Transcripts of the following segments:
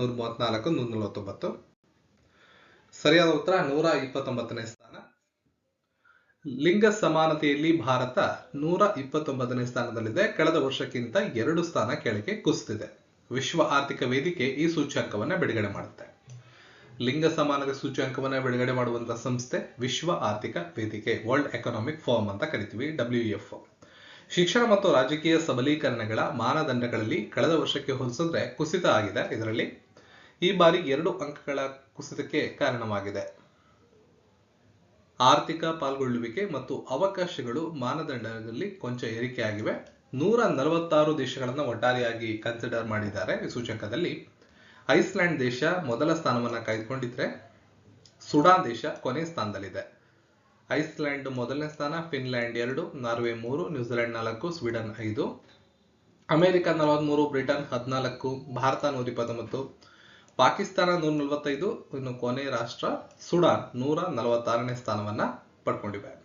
ನೂರ ಮೂವತ್ನಾಲ್ಕು ನೂರ ನಲವತ್ತೊಂಬತ್ತು ಸರಿಯಾದ ಉತ್ತರ ನೂರ ಇಪ್ಪತ್ತೊಂಬತ್ತನೇ ಸ್ಥಾನ. ಲಿಂಗ ಸಮಾನತೆಯಲ್ಲಿ ಭಾರತ ನೂರ ಇಪ್ಪತ್ತೊಂಬತ್ತನೇ ಸ್ಥಾನದಲ್ಲಿದೆ. ಕಳೆದ ವರ್ಷಕ್ಕಿಂತ ಎರಡು ಸ್ಥಾನ ಕೆಳಗೆ ಕುಸಿದಿದೆ. ವಿಶ್ವ ಆರ್ಥಿಕ ವೇದಿಕೆ ಈ ಸೂಚ್ಯಂಕವನ್ನ ಬಿಡುಗಡೆ ಮಾಡುತ್ತೆ. ಲಿಂಗ ಸಮಾನತೆ ಸೂಚ್ಯಂಕವನ್ನ ಬಿಡುಗಡೆ ಮಾಡುವಂತಹ ಸಂಸ್ಥೆ ವಿಶ್ವ ಆರ್ಥಿಕ ವೇದಿಕೆ, ವರ್ಲ್ಡ್ ಎಕನಾಮಿಕ್ ಫಾರ್ಮ್ ಅಂತ ಕರಿತೀವಿ, ಡಬ್ಲ್ಯೂ ಎಫ್. ಶಿಕ್ಷಣ ಮತ್ತು ರಾಜಕೀಯ ಸಬಲೀಕರಣಗಳ ಮಾನದಂಡಗಳಲ್ಲಿ ಕಳೆದ ವರ್ಷಕ್ಕೆ ಹೋಲಿಸಿದ್ರೆ ಕುಸಿತ ಆಗಿದೆ. ಇದರಲ್ಲಿ ಈ ಬಾರಿ ಎರಡು ಅಂಕಗಳ ಕುಸಿತಕ್ಕೆ ಕಾರಣವಾಗಿದೆ. ಆರ್ಥಿಕ ಪಾಲ್ಗೊಳ್ಳುವಿಕೆ ಮತ್ತು ಅವಕಾಶಗಳು ಮಾನದಂಡದಲ್ಲಿ ಕೊಂಚ ಏರಿಕೆಯಾಗಿವೆ. ನೂರ ನಲವತ್ತಾರು ದೇಶಗಳನ್ನು ಒಟ್ಟಾರೆಯಾಗಿ ಕನ್ಸಿಡರ್ ಮಾಡಿದ್ದಾರೆ. ಈ ಸೂಚಕದಲ್ಲಿ ಐಸ್ಲ್ಯಾಂಡ್ ದೇಶ ಮೊದಲ ಸ್ಥಾನವನ್ನು ಕಾಯ್ದುಕೊಂಡಿದ್ರೆ ಸುಡಾನ್ ದೇಶ ಕೊನೆಯ ಸ್ಥಾನದಲ್ಲಿದೆ. ಐಸ್ಲ್ಯಾಂಡ್ ಮೊದಲನೇ ಸ್ಥಾನ, ಫಿನ್ಲ್ಯಾಂಡ್ ಎರಡು, ನಾರ್ವೆ ಮೂರು, ನ್ಯೂಜಿಲೆಂಡ್ ನಾಲ್ಕು, ಸ್ವೀಡನ್ ಐದು. ಅಮೆರಿಕ ನಲವತ್ಮೂರು, ಬ್ರಿಟನ್ ಹದಿನಾಲ್ಕು, ಭಾರತ ನೂರ ಇಪ್ಪತ್ತೊಂಬತ್ತು ಪಾಕಿಸ್ತಾನ ನೂರ ನಲವತ್ತೈದು ಇನ್ನು ಕೊನೆಯ ರಾಷ್ಟ್ರ ಸುಡಾನ್ ನೂರ ನಲವತ್ತಾರನೇ ಸ್ಥಾನವನ್ನ ಪಡ್ಕೊಂಡಿವೆ.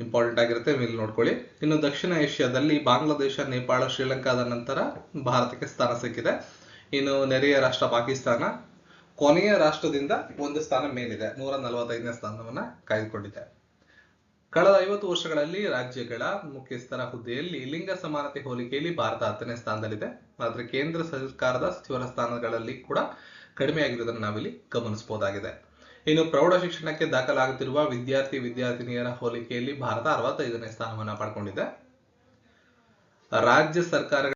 ಇಂಪಾರ್ಟೆಂಟ್ ಆಗಿರುತ್ತೆ ಇಲ್ಲಿ ನೋಡ್ಕೊಳ್ಳಿ. ಇನ್ನು ದಕ್ಷಿಣ ಏಷ್ಯಾದಲ್ಲಿ ಬಾಂಗ್ಲಾದೇಶ, ನೇಪಾಳ, ಶ್ರೀಲಂಕಾದ ನಂತರ ಭಾರತಕ್ಕೆ ಸ್ಥಾನ ಸಿಕ್ಕಿದೆ. ಇನ್ನು ನೆರೆಯ ರಾಷ್ಟ್ರ ಪಾಕಿಸ್ತಾನ, ಕೊನೆಯ ರಾಷ್ಟ್ರದಿಂದ ಒಂದು ಸ್ಥಾನ ಮೇಲಿದೆ. ನೂರ ನಲವತ್ತೈದನೇ ಸ್ಥಾನವನ್ನ ಕಾಯ್ದುಕೊಂಡಿದೆ. ಕಳೆದ ಐವತ್ತು ವರ್ಷಗಳಲ್ಲಿ ರಾಜ್ಯಗಳ ಮುಖ್ಯಸ್ಥರ ಹುದ್ದೆಯಲ್ಲಿ ಲಿಂಗ ಸಮಾನತೆ ಹೋಲಿಕೆಯಲ್ಲಿ ಭಾರತ ಹತ್ತನೇ ಸ್ಥಾನದಲ್ಲಿದೆ. ಆದರೆ ಕೇಂದ್ರ ಸರ್ಕಾರದ ಸಚಿವರ ಸ್ಥಾನಗಳಲ್ಲಿ ಕೂಡ ಕಡಿಮೆಯಾಗಿರುವುದನ್ನು ನಾವಿಲ್ಲಿ ಗಮನಿಸಬಹುದಾಗಿದೆ. ಇನ್ನು ಪ್ರೌಢ ಶಿಕ್ಷಣಕ್ಕೆ ದಾಖಲಾಗುತ್ತಿರುವ ವಿದ್ಯಾರ್ಥಿ, ವಿದ್ಯಾರ್ಥಿನಿಯರ ಹೋಲಿಕೆಯಲ್ಲಿ ಭಾರತ ಅರವತ್ತೈದನೇ ಸ್ಥಾನವನ್ನು ಪಡ್ಕೊಂಡಿದೆ. ರಾಜ್ಯ ಸರ್ಕಾರಗಳ